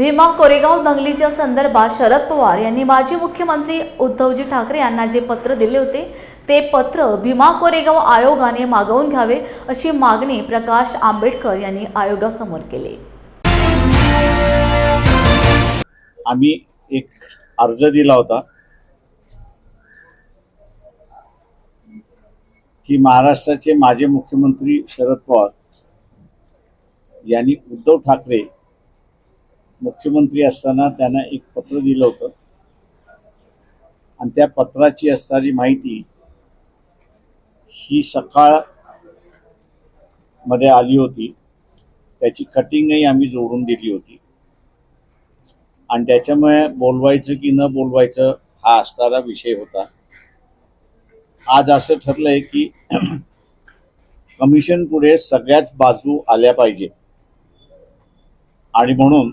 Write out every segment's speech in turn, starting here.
भीमा कोरेगाव दंगलीच्या संदर्भात शरद पवार यांनी माजी मुख्यमंत्री उद्धवजी ठाकरे यांना जे पत्र दिले होते ते पत्र भीमा कोरेगाव आयोगाने मागवून घ्यावे अशी मागणी प्रकाश आंबेडकर यांनी आयोगासमोर केली. आम्ही एक अर्ज दिला होता की महाराष्ट्राचे माजी मुख्यमंत्री शरद पवार यांनी उद्धव ठाकरे मुख्यमंत्री असताना त्यांना एक पत्र दिलं होतं. आणि त्या पत्राची असणारी माहिती ही सकाळमध्ये आली होती. त्याची कटिंगही आम्ही जोडून दिली होती. आणि त्याच्यामुळे बोलवायचं की न बोलवायचं हा असणारा विषय होता. आज असं ठरलंय की कमिशन पुढे सगळ्याच बाजू आल्या पाहिजे आणि म्हणून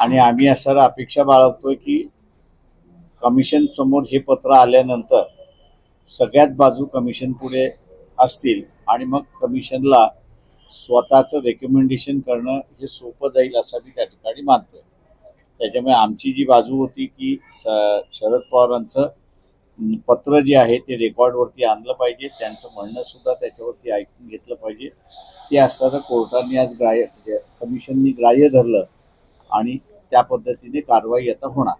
आणि आम्ही असणारं अपेक्षा बाळगतोय की कमिशन समोर हे पत्र आल्यानंतर सगळ्याच बाजू कमिशन पुढे असतील आणि मग कमिशनला स्वतःचं रेकमेंडेशन करणं हे सोपं जाईल असं मी त्या ठिकाणी मानतोय. त्याच्यामुळे आमची जी बाजू होती की स शरद पवारांचं पत्र जे आहे ते रेकॉर्डवरती आणलं पाहिजे. त्यांचं म्हणणं सुद्धा त्याच्यावरती ऐकून घेतलं पाहिजे. ते असताना कोर्टाने आज ग्राह्य म्हणजे कमिशननी ग्राह्य धरलं आणि त्या पद्धतीने कारवाई आता होणार.